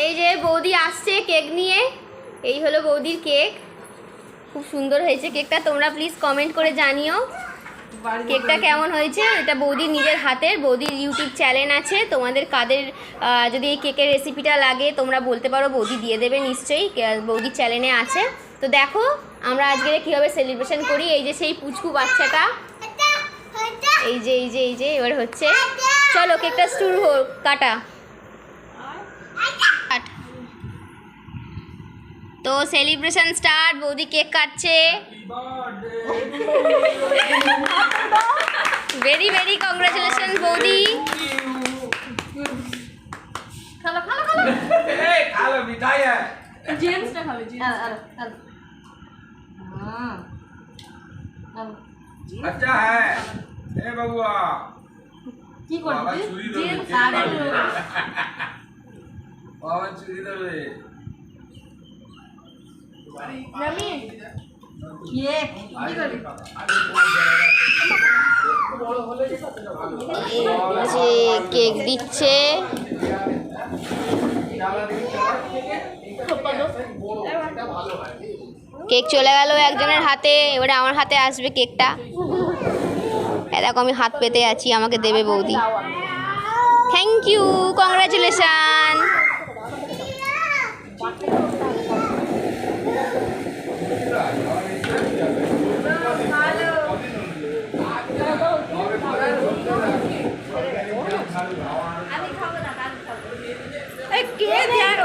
এই যে বৌদি আসছে কেক নিয়ে। এই হলো বৌদির কেক। খুব সুন্দর হয়েছে কেকটা। তোমরা প্লিজ কমেন্ট করে জানিও। কেকটা কেমন হয়েছে? এটা বৌদির নিজের হাতের। বৌদির ইউটিউব চ্যানেল আছে। তোমাদের কাদের যদি এই কেকের রেসিপিটা লাগে তোমরা বলতে পারো বৌদি দিয়ে দেবে নিশ্চয়ই। বৌদির চ্যানেলে আছে। তো দেখো আমরা আজকে কীভাবে সেলিব্রেশন করি। এই যে সেই পুচকু বাচ্চাটা। এই যে এই যে এই যে এবার হচ্ছে। চলো কেকটা শুরু হোক। কাটা কাট। তো সেলিব্রেশন স্টার্ট বৌদি কেক কাটছে ভেরি ভেরি কংগ্রাচুলেশন বৌদি खा लो मिठाई है জেন্টসটা খাবে জেন্টস अच्छा है ए बबुआ কি বাবা করবি চুরি দেবে কেক দিচ্ছে। কেক চলে গেল একজনের হাতে, এবারে আমার হাতে আসবে কেকটা। দেখো আমি হাত পেতে আছি, আমাকে দেবে বৌদি। থ্যাংক ইউ কে দেয়া